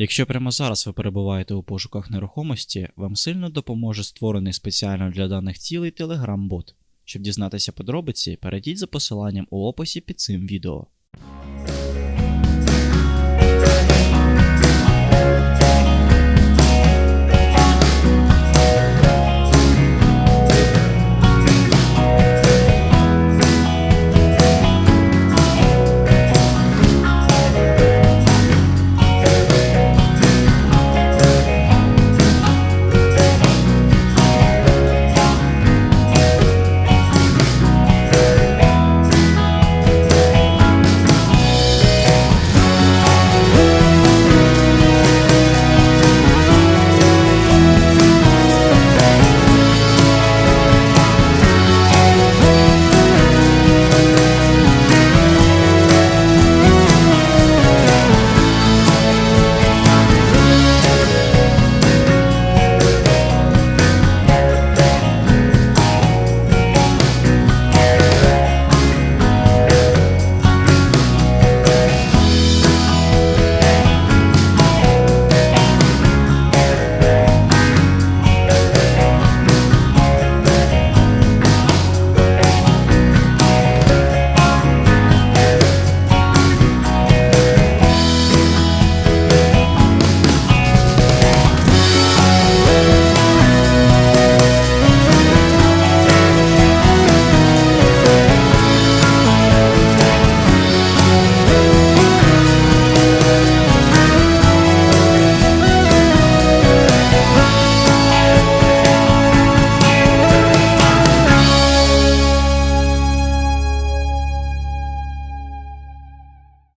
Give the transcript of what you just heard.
Якщо прямо зараз ви перебуваєте у пошуках нерухомості, вам сильно допоможе створений спеціально для даних цілей Telegram-бот. Щоб дізнатися подробиці, перейдіть за посиланням у описі під цим відео.